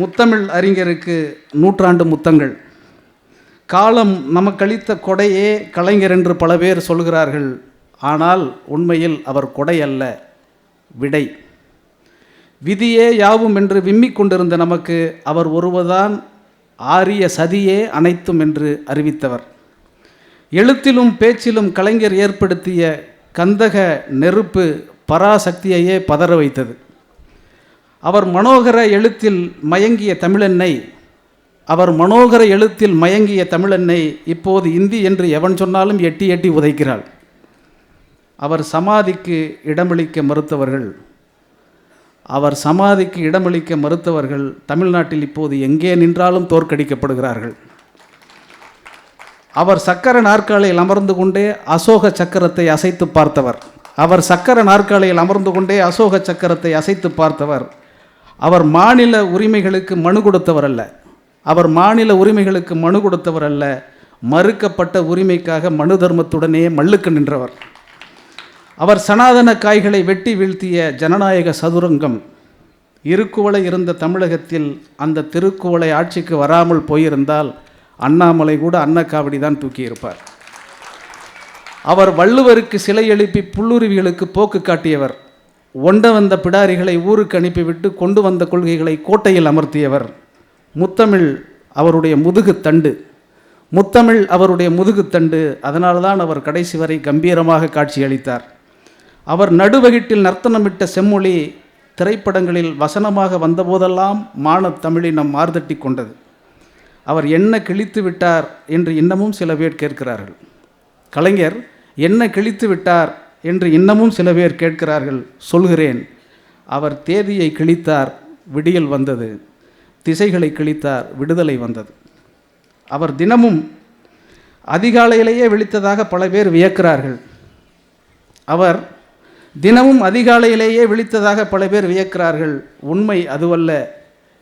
முத்தமிழ் அறிஞருக்கு நூற்றாண்டு முத்தங்கள். காலம் நமக்களித்த கொடையே கலைஞர் என்று பல பேர் சொல்கிறார்கள். ஆனால் உண்மையில் அவர் கொடை அல்ல விடை. விதியே யாவும் என்று விம்மிக் கொண்டிருந்த நமக்கு அவர் ஒருவர்தான் ஆரிய சதியே அனைத்தும் என்று அறிவித்தவர். எழுத்திலும் பேச்சிலும் கலைஞர் ஏற்படுத்திய கந்தக நெருப்பு பராசக்தியையே பதற வைத்தது. அவர் மனோகர எழுத்தில் மயங்கிய தமிழெண்ணை அவர் மனோகர எழுத்தில் மயங்கிய தமிழெண்ணை இப்போது இந்தி என்று எவன் சொன்னாலும் எட்டி எட்டி உதைக்கிறாள். அவர் சமாதிக்கு இடமளிக்க மறுத்தவர்கள் அவர் சமாதிக்கு இடமளிக்க மறுத்தவர்கள் தமிழ்நாட்டில் இப்போது எங்கே நின்றாலும் தோற்கடிக்கப்படுகிறார்கள். அவர் சக்கர நாற்காலியில் அமர்ந்து கொண்டே அசோக சக்கரத்தை அசைத்து பார்த்தவர். அவர் சக்கர நாற்காலியில் அமர்ந்து கொண்டே அசோக சக்கரத்தை அசைத்து பார்த்தவர். அவர் மாநில உரிமைகளுக்கு மனு கொடுத்தவர் அல்ல அவர் மாநில உரிமைகளுக்கு மனு கொடுத்தவர் அல்ல மறுக்கப்பட்ட உரிமைக்காக மனு தர்மத்துடனே மல்லுக்கு நின்றவர். அவர் சனாதன காய்களை வெட்டி வீழ்த்திய ஜனநாயக சதுரங்கம். இருக்குவளை இருந்த தமிழகத்தில் அந்த திருக்குவளை ஆட்சிக்கு வராமல் போயிருந்தால் அண்ணாமலை கூட அன்னக்காவடி தான் தூக்கியிருப்பார். அவர் வள்ளுவருக்கு சிலை எழுப்பி புல்லுருவிகளுக்கு போக்கு காட்டியவர். ஒண்ட வந்த பிடாரிகளை ஊருக்கு அனுப்பிவிட்டு கொண்டு வந்த கொள்கைகளை கோட்டையில் அமர்த்தியவர் முத்தமிழ் அவருடைய முதுகு தண்டு. முத்தமிழ் அவருடைய முதுகு தண்டு அதனால்தான் அவர் கடைசி வரை கம்பீரமாக காட்சியளித்தார். அவர் நடுவகிட்டில் நர்த்தனமிட்ட செம்மொழி திரைப்படங்களில் வசனமாக வந்தபோதெல்லாம் மானத் தமிழினம் மார்தட்டி கொண்டது. அவர் என்ன கிழித்து விட்டார் என்று இன்னமும் சில பேர் கேட்கிறார்கள். கலைஞர் என்ன கிழித்து விட்டார் என்று இன்னமும் சில பேர் கேட்கிறார்கள் சொல்கிறேன். அவர் தேதியை கிழித்தார் விடியல் வந்தது. திசைகளை கிழித்தார் விடுதலை வந்தது. அவர் தினமும் அதிகாலையிலேயே விழித்ததாக பல பேர் வியக்கிறார்கள். அவர் தினமும் அதிகாலையிலேயே விழித்ததாக பல பேர் வியக்கிறார்கள். உண்மை அதுவல்ல.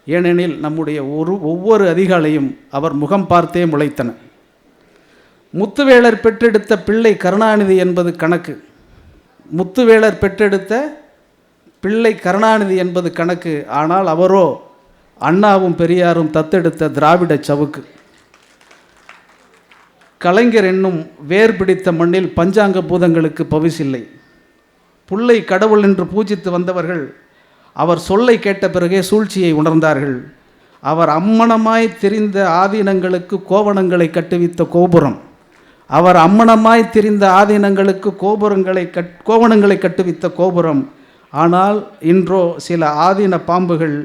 ஏனெனில் நம்முடைய ஒரு ஒவ்வொரு அதிகாலையும் அவர் முகம் பார்த்தே முளைத்தன. முத்துவேலர் பெற்றெடுத்த பிள்ளை கருணாநிதி என்பது கணக்கு. முத்துவேலர் பெற்றெடுத்த பிள்ளை கருணாநிதி என்பது கணக்கு. ஆனால் அவரோ அண்ணாவும் பெரியாரும் தத்தெடுத்த திராவிட சவுக்கு. கலைஞர் என்னும் வேர் பிடித்த மண்ணில் பஞ்சாங்க பூதங்களுக்கு பவிசில்லை. புல்லை கடவுள் என்று பூஜித்து வந்தவர்கள் அவர் சொல்லை கேட்ட பிறகே சூழ்ச்சியை உணர்ந்தார்கள். அவர் அம்மணமாய் தெரிந்த ஆதீனங்களுக்கு கோவணங்களை கட்டுவித்த கோபுரம். அவர் அம்மணமாய் திரிந்த ஆதீனங்களுக்கு கோபுரங்களை கட் கோவணங்களை கட்டுவித்த கோபுரம். ஆனால் இன்றோ சில ஆதீன பாம்புகள்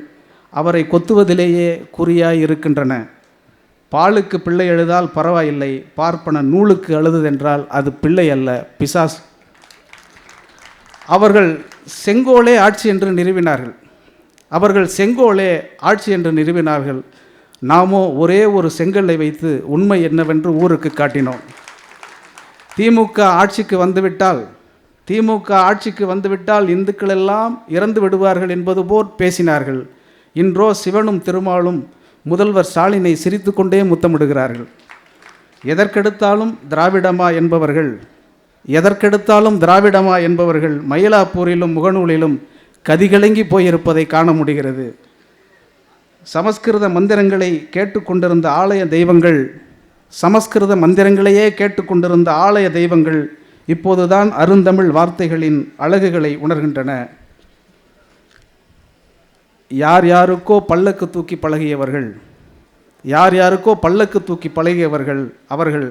அவரை கொத்துவதிலேயே குறியாய் இருக்கின்றன பாலுக்கு பிள்ளை எழுதால் பரவாயில்லை பார்ப்பன நூலுக்கு அழுததென்றால் அது பிள்ளை அல்ல பிசாஸ். அவர்கள் செங்கோலே ஆட்சி என்று நிறுவினார்கள். அவர்கள் செங்கோலே ஆட்சி என்று நிறுவினார்கள். நாமோ ஒரே ஒரு செங்கல்லை வைத்து உண்மை என்னவென்று ஊருக்கு காட்டினோம். திமுக ஆட்சிக்கு வந்துவிட்டால் திமுக ஆட்சிக்கு வந்துவிட்டால் இந்துக்கள் எல்லாம் இறந்து விடுவார்கள் என்பது போல் பேசினார்கள். இன்றோ சிவனும் திருமாலும் முதல்வர் ஸ்டாலினை சிரித்துக்கொண்டே முத்தமிடுகிறார்கள். எதற்கெடுத்தாலும் திராவிடமா என்பவர்கள் எதற்கெடுத்தாலும் திராவிடமா என்பவர்கள் மயிலாப்பூரிலும் முகநூலிலும் கதிகலங்கி போயிருப்பதை காண முடிகிறது. சமஸ்கிருத மந்திரங்களை கேட்டுக்கொண்டிருந்த ஆலய தெய்வங்கள் சமஸ்கிருத மந்திரங்களையே கேட்டுக்கொண்டிருந்த ஆலய தெய்வங்கள் இப்போதுதான் அருந்தமிழ் வார்த்தைகளின் அழகுகளை உணர்கின்றன. யார் யாருக்கோ பல்லக்கு தூக்கி பழகியவர்கள் யார் யாருக்கோ பல்லக்கு தூக்கி பழகியவர்கள் அவர்கள்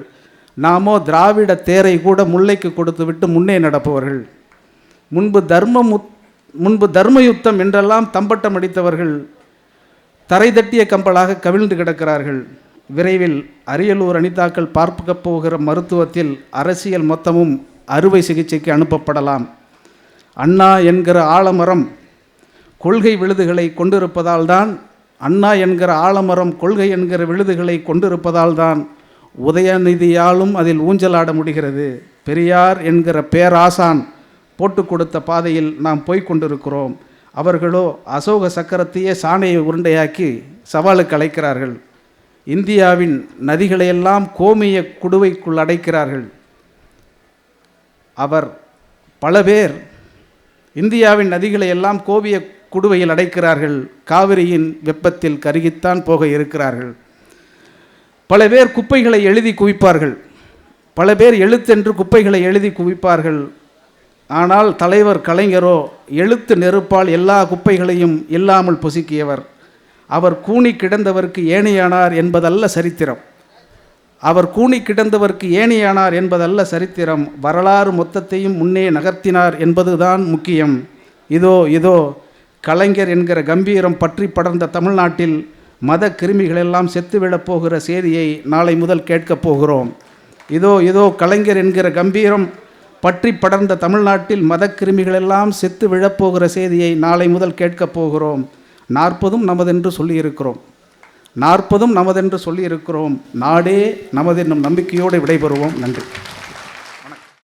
நாமோ திராவிட தேரை கூட முல்லைக்கு கொடுத்துவிட்டு முன்னே நடப்பவர்கள். முன்பு தர்ம முன்பு தர்ம யுத்தம் என்றெல்லாம் தம்பட்டம் அடித்தவர்கள் தரை தட்டிய கம்பலாக கவிழ்ந்து கிடக்கிறார்கள். விரைவில் அரியலூர் அனிதாக்கள் பார்க்கப் போகிற மருத்துவத்தில் அரசியல் மொத்தமும் அறுவை சிகிச்சைக்கு அனுப்பப்படலாம். அண்ணா என்கிற ஆலமரம் கொள்கை விழுதுகளை கொண்டிருப்பதால் தான் அண்ணா என்கிற ஆலமரம் கொள்கை என்கிற விழுதுகளை கொண்டிருப்பதால் தான் உதயநிதியாலும் அதில் ஊஞ்சலாட முடிகிறது. பெரியார் என்கிற பேராசான் போட்டு கொடுத்த பாதையில் நாம் போய்கொண்டிருக்கிறோம் அவர்களோ அசோக சக்கரத்தையே சாணையை உருண்டையாக்கி சவாலுக்கு அழைக்கிறார்கள். இந்தியாவின் நதிகளையெல்லாம் கோமிய குடுவைக்குள் அடைக்கிறார்கள். அவர் பல பேர் இந்தியாவின் நதிகளை எல்லாம் கோவிய குடுவையில் அடைக்கிறார்கள். காவிரியின் வெப்பத்தில் கருகித்தான் போக இருக்கிறார்கள். பல பேர் குப்பைகளை எழுதி குவிப்பார்கள். பல பேர் எழுத்தென்று குப்பைகளை எழுதி குவிப்பார்கள். ஆனால் தலைவர் கலைஞரோ எழுத்து நெருப்பால் எல்லா குப்பைகளையும் இல்லாமல் பொசுக்கியவர். அவர் கூனி கிடந்தவருக்கு ஏணியானார் என்பதல்ல சரித்திரம். அவர் கூனி கிடந்தவருக்கு ஏணியானார் என்பதல்ல சரித்திரம். வரலாறு மொத்தத்தையும் முன்னே நகர்த்தினார் என்பதுதான் முக்கியம். இதோ இதோ கலைஞர் என்கிற கம்பீரம் பற்றி படர்ந்த தமிழ்நாட்டில் மத கிருமிகளெல்லாம் செத்துவிடப் போகிற செய்தியை நாளை முதல் கேட்கப் போகிறோம். இதோ இதோ கலைஞர் என்கிற கம்பீரம் பற்றி படர்ந்த தமிழ்நாட்டில் மத கிருமிகளெல்லாம் செத்து விழப்போகிற செய்தியை நாளை முதல் கேட்கப் போகிறோம். நாற்பதும் நமதென்று சொல்லியிருக்கிறோம். நாற்பதும் நமதென்று சொல்லியிருக்கிறோம். நாடே நமதென்னும் நம்பிக்கையோடு விடைபெறுவோம். நன்றி.